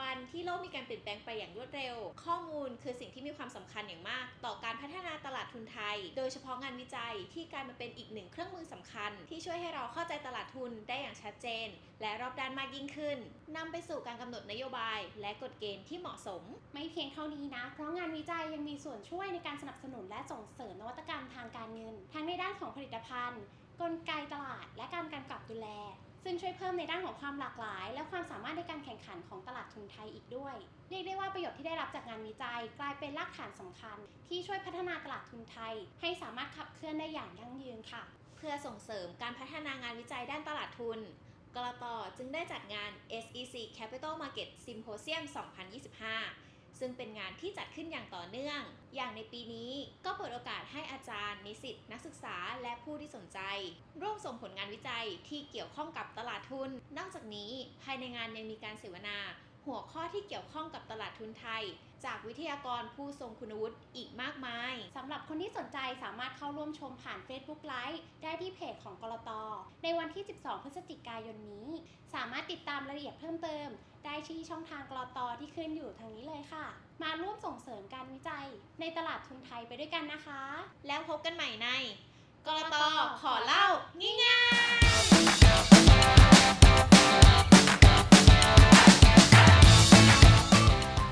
บันที่โลกมีการเปลี่ยนแปลงไปอย่างรวดเร็ว ข้อมูลคือสิ่งที่มีความสำคัญอย่างมาก ต่อการพัฒนาตลาดทุนไทย โดยเฉพาะงานวิจัยที่กลายมาเป็นอีกหนึ่งเครื่องมือสำคัญ ที่ช่วยให้เราเข้าใจตลาดทุนได้อย่างชัดเจน และรอบด้านมากยิ่งขึ้น นำไปสู่การกำหนดนโยบาย และกฎเกณฑ์ที่เหมาะสม ไม่เพียงเท่านี้นะ เพราะงานวิจัยยังมีส่วนช่วยในการสนับสนุนและส่งเสริมนวัตกรรมทางการเงิน ทั้งในด้านของผลิตภัณฑ์ กลไกตลาด และการกำกับดูแล ซึ่งช่วยเพิ่มในด้านของความหลากหลาย และความสามารถในการแข่งขันของตลาดทุนไทยอีกด้วย เรียกได้ว่าประโยชน์ที่ได้รับจากงานวิจัย กลายเป็นรากฐานสำคัญ ที่ช่วยพัฒนาตลาดทุนไทย ให้สามารถขับเคลื่อนได้อย่างยั่งยืนค่ะ เพื่อส่งเสริมการพัฒนางานวิจัยด้านตลาดทุนกรตจึงได้จัดงาน SEC Capital Market Symposium 2025 ซึ่งเป็นงานที่จัดขึ้นอย่างต่อเนื่อง อย่างในปีนี้ก็เปิดโอกาสให้อาจารย์ นิสิตนักศึกษา และผู้ที่สนใจ ร่วมส่งผลงานวิจัยที่เกี่ยวข้องกับตลาดทุน นอกจากนี้ภายในงานยังมีการเสวนา หัวข้อที่เกี่ยวข้องกับตลาดทุนไทย จากวิทยากรผู้ทรงคุณวุฒิอีกมากมายสำหรับคนที่สนใจสามารถเข้าร่วมชมผ่าน Facebook Live ได้ที่เพจของกรตในวันที่ 12 พฤศจิกายนนี้ สามารถติดตามรายละเอียดเพิ่มเติม ได้ที่ช่องทางกรตที่ขึ้นอยู่ทางนี้เลยค่ะ มาร่วมส่งเสริมการวิจัย ในตลาดทุนไทยไปด้วยกันนะคะ แล้วพบกันใหม่ในกรตขอเล่าง่ายๆ